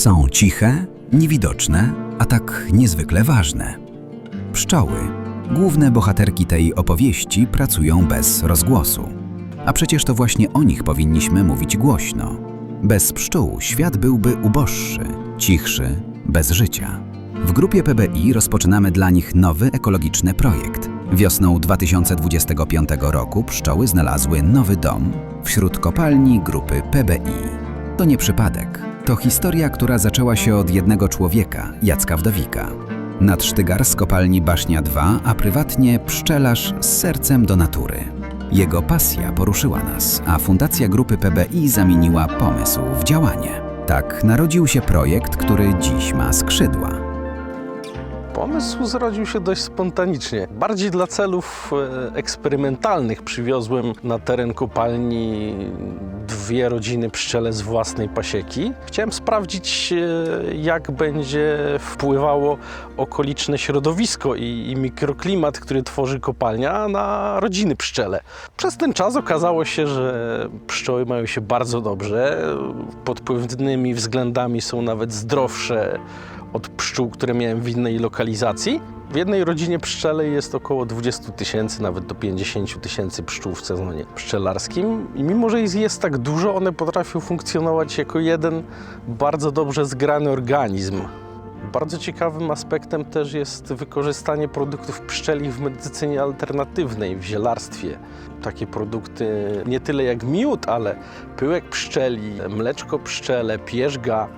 Są ciche, niewidoczne, a tak niezwykle ważne. Pszczoły, główne bohaterki tej opowieści, pracują bez rozgłosu. A przecież to właśnie o nich powinniśmy mówić głośno. Bez pszczół świat byłby uboższy, cichszy, bez życia. W grupie PBI rozpoczynamy dla nich nowy ekologiczny projekt. Wiosną 2025 roku pszczoły znalazły nowy dom wśród kopalni grupy PBI. To nie przypadek. To historia, która zaczęła się od jednego człowieka, Jacka Wdowika. Nadsztygar z kopalni Basznia 2, a prywatnie pszczelarz z sercem do natury. Jego pasja poruszyła nas, a fundacja grupy PBI zamieniła pomysł w działanie. Tak narodził się projekt, który dziś ma skrzydła. Pomysł zrodził się dość spontanicznie. Bardziej dla celów e, eksperymentalnych przywiozłem na teren kopalni dwie rodziny pszczele z własnej pasieki. Chciałem sprawdzić, e, jak będzie wpływało okoliczne środowisko i, i mikroklimat, który tworzy kopalnia na rodziny pszczele. Przez ten czas okazało się, że pszczoły mają się bardzo dobrze. Pod pewnymi względami są nawet zdrowsze od pszczół, które miałem w innej lokalizacji. W jednej rodzinie pszczelej jest około 20 tysięcy, nawet do 50 tysięcy pszczół w sezonie pszczelarskim. I mimo, że ich jest tak dużo, one potrafią funkcjonować jako jeden bardzo dobrze zgrany organizm. Bardzo ciekawym aspektem też jest wykorzystanie produktów pszczelich w medycynie alternatywnej, w zielarstwie. Takie produkty nie tyle jak miód, ale pyłek pszczeli, mleczko pszczele, pierzga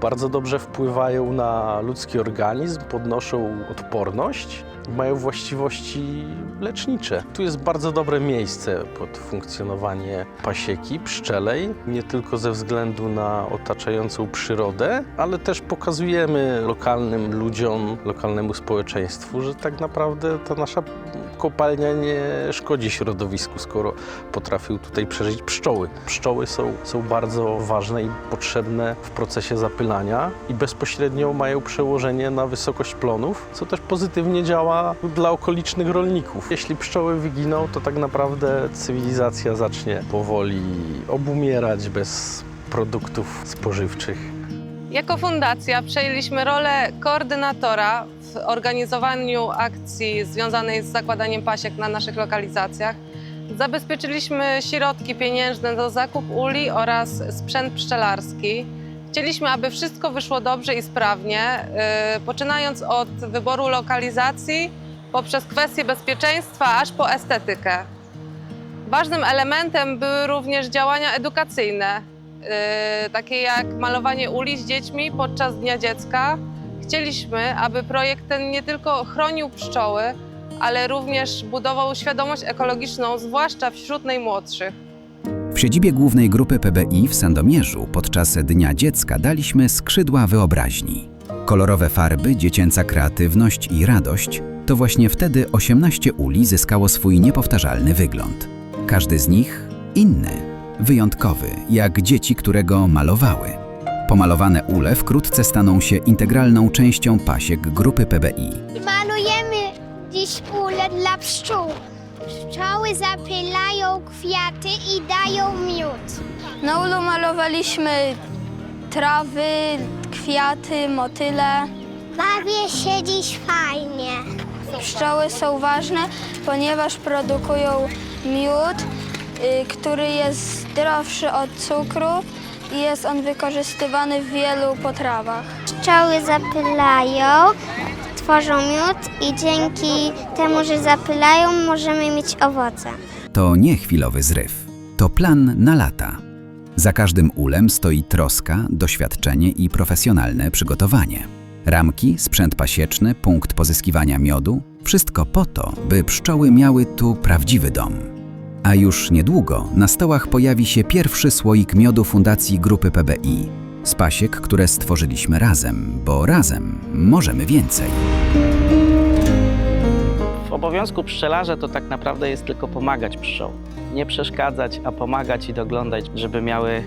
bardzo dobrze wpływają na ludzki organizm, podnoszą odporność, mają właściwości lecznicze. Tu jest bardzo dobre miejsce pod funkcjonowanie pasieki pszczelej, nie tylko ze względu na otaczającą przyrodę, ale też pokazujemy lokalnym ludziom, lokalnemu społeczeństwu, że tak naprawdę ta nasza kopalnia nie szkodzi środowisku, skoro potrafią tutaj przeżyć pszczoły. Pszczoły są, są bardzo ważne i potrzebne w procesie zapylania i bezpośrednio mają przełożenie na wysokość plonów, co też pozytywnie działa dla okolicznych rolników. Jeśli pszczoły wyginą, to tak naprawdę cywilizacja zacznie powoli obumierać bez produktów spożywczych. Jako fundacja przejęliśmy rolę koordynatora w organizowaniu akcji związanej z zakładaniem pasiek na naszych lokalizacjach. Zabezpieczyliśmy środki pieniężne do zakup uli oraz sprzęt pszczelarski. Chcieliśmy, aby wszystko wyszło dobrze i sprawnie, yy, poczynając od wyboru lokalizacji, poprzez kwestie bezpieczeństwa, aż po estetykę. Ważnym elementem były również działania edukacyjne, yy, takie jak malowanie uli z dziećmi podczas Dnia Dziecka. Chcieliśmy, aby projekt ten nie tylko chronił pszczoły, ale również budował świadomość ekologiczną, zwłaszcza wśród najmłodszych. W siedzibie głównej grupy PBI w Sandomierzu podczas Dnia Dziecka daliśmy skrzydła wyobraźni. Kolorowe farby, dziecięca kreatywność i radość to właśnie wtedy 18 uli zyskało swój niepowtarzalny wygląd. Każdy z nich inny, wyjątkowy, jak dzieci, które go malowały. Pomalowane ule wkrótce staną się integralną częścią pasiek grupy PBI. Malujemy dziś ule dla pszczół. Pszczoły zapylają kwiaty i dają miód. Na ulu malowaliśmy trawy, kwiaty, motyle. Bawię się dziś fajnie. Pszczoły są ważne, ponieważ produkują miód, y, który jest zdrowszy od cukru i jest on wykorzystywany w wielu potrawach. Pszczoły zapylają, tworzą miód i dzięki temu, że zapylają, możemy mieć owoce. To nie chwilowy zryw, to plan na lata. Za każdym ulem stoi troska, doświadczenie i profesjonalne przygotowanie. Ramki, sprzęt pasieczny, punkt pozyskiwania miodu wszystko po to, by pszczoły miały tu prawdziwy dom. A już niedługo na stołach pojawi się pierwszy słoik miodu Fundacji Grupy PBI z pasiek, które stworzyliśmy razem, bo razem możemy więcej. W obowiązku pszczelarza to tak naprawdę jest tylko pomagać pszczołom. Nie przeszkadzać, a pomagać i doglądać, żeby miały e,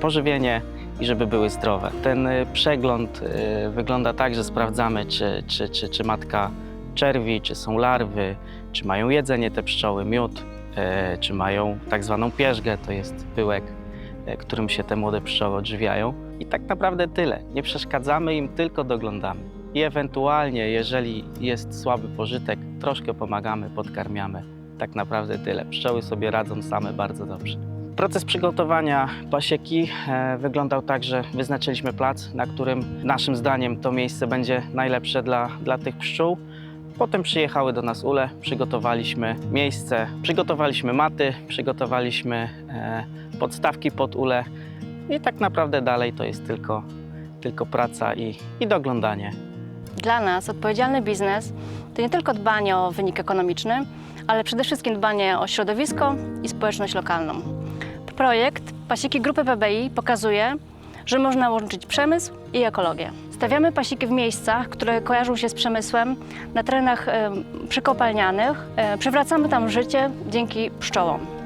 pożywienie i żeby były zdrowe. Ten e, przegląd e, wygląda tak, że sprawdzamy, czy, czy, czy, czy matka czerwi, czy są larwy, czy mają jedzenie te pszczoły, miód, czy mają tak zwaną pierzgę, to jest pyłek którym się te młode pszczoły odżywiają. I tak naprawdę tyle. Nie przeszkadzamy im, tylko doglądamy. I ewentualnie, jeżeli jest słaby pożytek, troszkę pomagamy, podkarmiamy. Tak naprawdę tyle. Pszczoły sobie radzą same bardzo dobrze. Proces przygotowania pasieki e, wyglądał tak, że wyznaczyliśmy plac, na którym naszym zdaniem to miejsce będzie najlepsze dla, dla tych pszczół. Potem przyjechały do nas ule, przygotowaliśmy miejsce, przygotowaliśmy maty, przygotowaliśmy e, podstawki pod ule i tak naprawdę dalej to jest tylko, tylko praca i, i doglądanie. Dla nas odpowiedzialny biznes to nie tylko dbanie o wynik ekonomiczny, ale przede wszystkim dbanie o środowisko i społeczność lokalną. Projekt Pasiki Grupy PBI pokazuje, że można łączyć przemysł i ekologię. Stawiamy pasiki w miejscach, które kojarzą się z przemysłem, na terenach przykopalnianych. E, Przywracamy tam życie dzięki pszczołom.